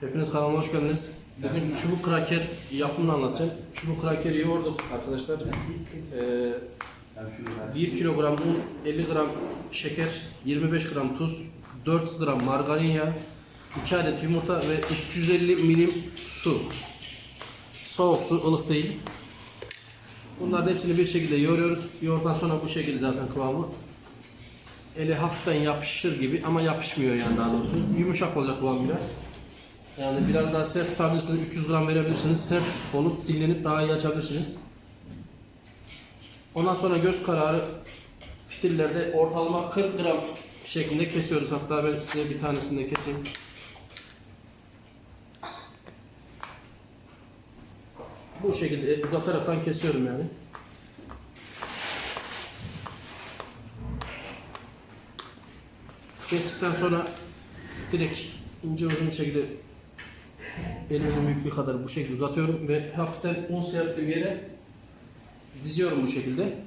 Hepiniz kanalıma hoş geldiniz. Bugün çubuk kraker yapımını anlatacağım. Çubuk krakeri yoğurduk arkadaşlar. Ee, 1 kilogram un, 50 gram şeker, 25 gram tuz, 400 gram margarin yağı, 2 adet yumurta ve 350 milim su. Soğuk su, ılık değil. Bunların hepsini bir şekilde yoğuruyoruz. Yoğurduktan sonra bu şekilde zaten kıvamı. Eli hafiften yapışır gibi ama yapışmıyor yani daha doğrusu. Yumuşak olacak kıvam biraz. Yani biraz daha sert tutabilirsiniz. 300 gram verebilirsiniz. Sert olup dinlenip daha iyi açabilirsiniz. Ondan sonra göz kararı fitillerde ortalama 40 gram şeklinde kesiyoruz. Hatta ben size bir tanesini de keseyim. Bu şekilde uzataraktan kesiyorum yani. Kestikten sonra direkt ince uzun şekilde elimizin büyüklüğü kadar bu şekilde uzatıyorum ve hafiften un serptiğim yere diziyorum bu şekilde.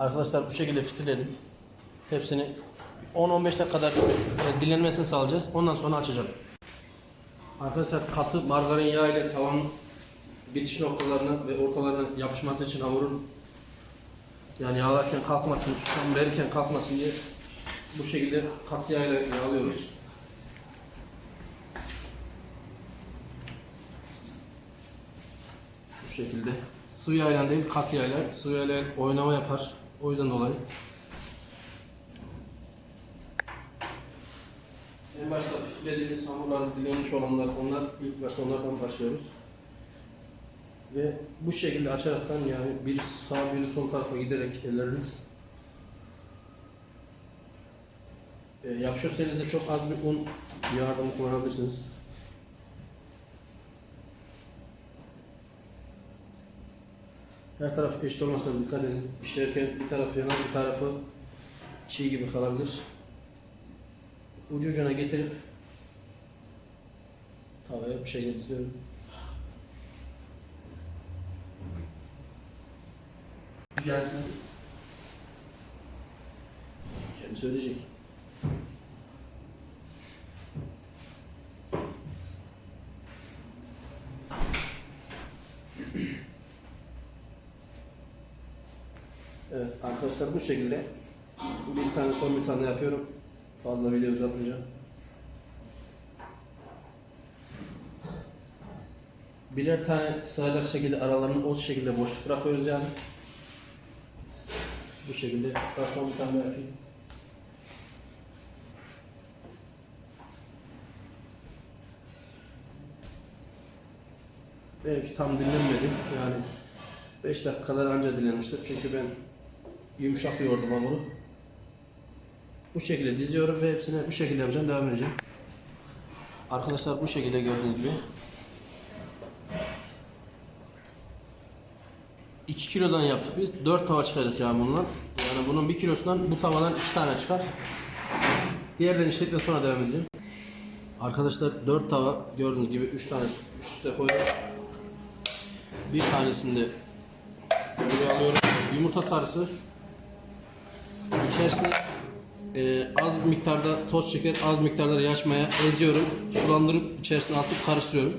Arkadaşlar bu şekilde fitilledim. Hepsini 10-15 dakika kadar e, dinlenmesini sağlayacağız. Ondan sonra açacağım. Arkadaşlar katı margarin yağı ile tavanın bitiş noktalarına ve ortalarına yapışması için havurum yani yağlarken kalkmasın, tutam verirken kalkmasın diye bu şekilde katı yağ ile yağlıyoruz. Bu şekilde. Sıvı yağla değil katı yağla. Sıvı yağla oynama yapar. O yüzden dolayı. En başta fitilediğimiz hamurlar, dilenmiş olanlar, onlar ilk başta onlardan başlıyoruz. Ve bu şekilde açaraktan yani biri sağ biri sol tarafa giderek elleriniz e, yapışırsa elinize çok az bir un yardımı kullanabilirsiniz. Her taraf eşit olmasına dikkat edin. Pişerken bir taraf yanar, bir tarafı çiğ gibi kalabilir. Ucu ucuna getirip tavaya bir şey diziyorum. Gelsin. Kendi söyleyecek. Arkadaşlar bu şekilde bir tane son bir tane yapıyorum. Fazla video uzatmayacağım. Birer tane sığacak şekilde aralarını o şekilde boşluk bırakıyoruz yani. Bu şekilde daha son bir tane yapayım. Benimki tam dinlenmedi. Yani 5 dakika kadar anca dinlenmiştir. Çünkü ben yumuşak yoğurdum hamuru. Bu şekilde diziyorum ve hepsini bu şekilde yapacağım. Devam edeceğim. Arkadaşlar bu şekilde gördüğünüz gibi 2 kilodan yaptık biz. 4 tava çıkardık yani bundan. Yani bunun 1 kilosundan bu tavadan 2 tane çıkar. Diğerlerini işledikten sonra devam edeceğim. Arkadaşlar 4 tava gördüğünüz gibi 3 tane üst üste. Bir tanesinde böyle alıyorum. Yumurta sarısı. İçerisine e, az miktarda toz şeker, az miktarda yaş maya eziyorum. Sulandırıp içerisine atıp karıştırıyorum.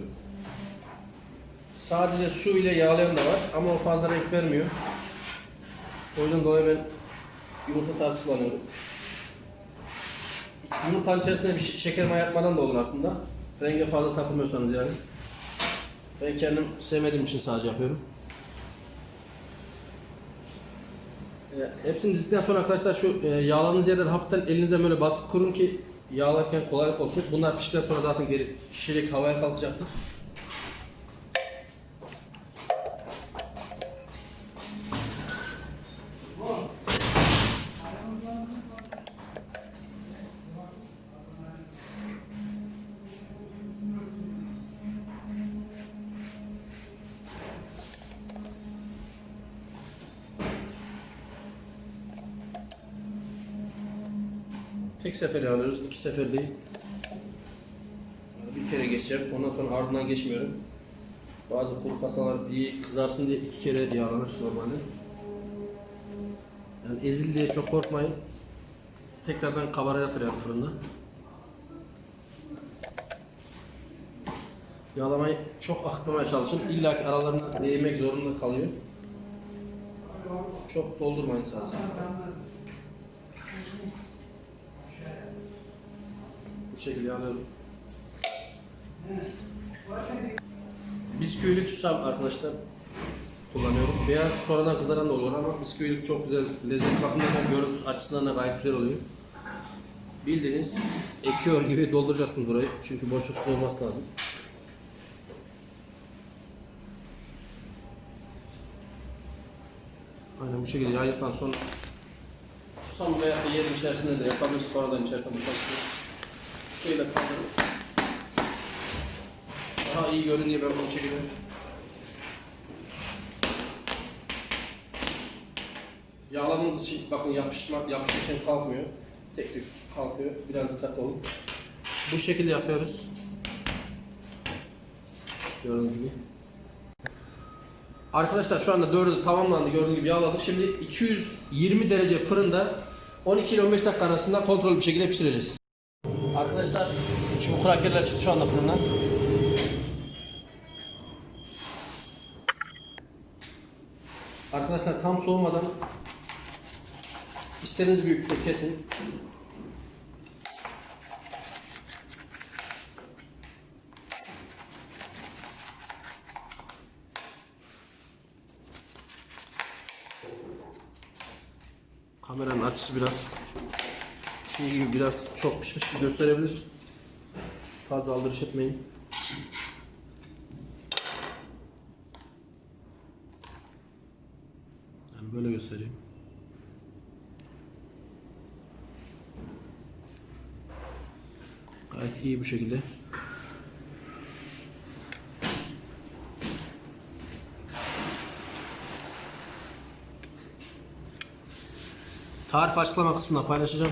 Sadece su ile yağlayan da var ama o fazla renk vermiyor. O yüzden dolayı ben yumurta tarzı kullanıyorum. Yumurtanın içerisine bir şe- şeker maya atmadan da olur aslında. Renge fazla takılmıyorsanız yani. Ben kendim sevmediğim için sadece yapıyorum. E, hepsini dizdikten sonra arkadaşlar şu e, yağladığınız yerleri hafiften elinizle böyle basıp kurun ki yağlarken kolaylık olsun. Bunlar piştikten sonra zaten geri şişecek havaya kalkacaktır. Tek seferde alıyoruz, iki sefer değil. Bir kere geçeceğim, ondan sonra ardından geçmiyorum. Bazı kuru pastalar bir kızarsın diye iki kere yağlanır normalde. Yani ezil diye çok korkmayın. Tekrardan kabaracaktır yani fırında. Yağlamayı çok akıtmamaya çalışın. İlla ki aralarına değmek zorunda kalıyor. Çok doldurmayın sadece. Şekilde alıyorum. Bisküvilik susam arkadaşlar kullanıyorum. Beyaz sonradan kızaran da olur ama bisküvilik çok güzel. Lezzet bakımından görüntüsü açısından da gayet güzel oluyor. Bildiğiniz ekiyor gibi dolduracaksınız burayı. Çünkü boşluksuz olması lazım. Aynen bu şekilde yaydıktan sonra susam veya yerin içerisinde de yapabilirsiniz. Sonradan içerisinde boşaltıyorsunuz. Şöyle kaldırıp daha iyi görün diye ben bunu çekiyorum. Yağladığınız için bakın yapışma, yapışma için kalkmıyor. Tek tük kalkıyor. Biraz dikkatli olun. Bu şekilde yapıyoruz. Gördüğünüz gibi. Arkadaşlar şu anda dördü tamamlandı gördüğünüz gibi yağladık. Şimdi 220 derece fırında 12 ile 15 dakika arasında kontrol bir şekilde pişireceğiz. Arkadaşlar çubuk krakerler çıktı şu anda fırından. Arkadaşlar tam soğumadan istediğiniz büyüklükte kesin. Kameranın açısı biraz şey gibi biraz çok pişmiş gibi gösterebilir. Fazla aldırış etmeyin. Yani böyle göstereyim. Gayet iyi bu şekilde. Tarif açıklama kısmında paylaşacağım.